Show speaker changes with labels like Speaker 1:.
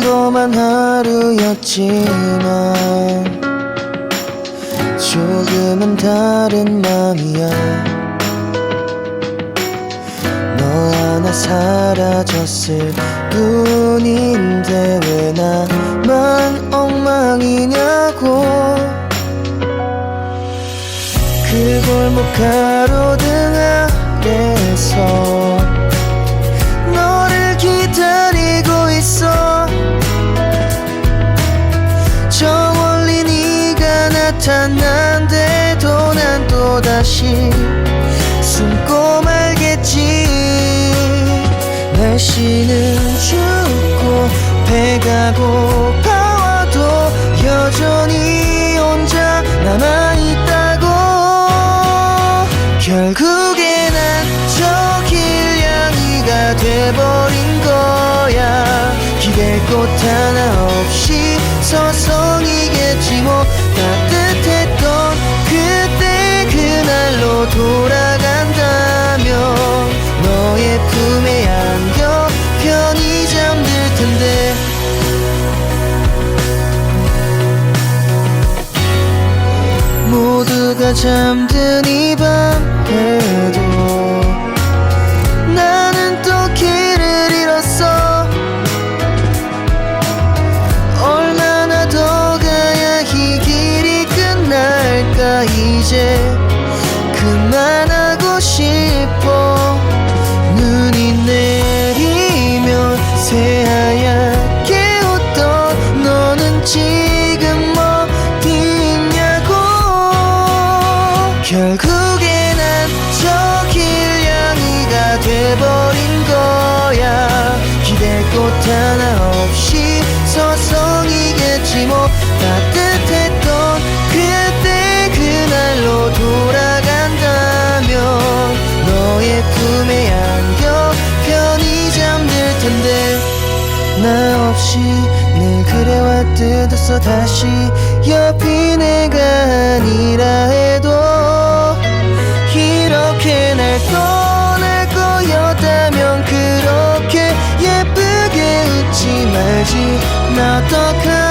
Speaker 1: 평범한 하루였지만 조금은 다른 맘이야. 너 하나 사라졌을 뿐인데 왜 나만 엉망이냐고. 그 골목 가로등 아래서 나타난데도 난 또다시 숨고 말겠지. 날씨는 춥고 배가 고파와도 여전히 혼자 남아있다고. 결국에 난저 길냥이가 돼버린 거야. 기댈 곳 하나 없이 잠든 이 밤에도 나는 또 길을 잃었어. 얼마나 더 가야 이 길이 끝날까 이제 그만 결국에 난저 길냥이가 돼버린 거야. 기댈 곳 하나 없이 서성이겠지 뭐. 따뜻했던 그때 그날로 돌아간다면 너의 품에 안겨 편히 잠들 텐데. 나 없이 늘 그래왔듯 어서 다시 옆이 내가 아니라 떠날 거였다면 그렇게 예쁘게 웃지 말지. 나 어떡하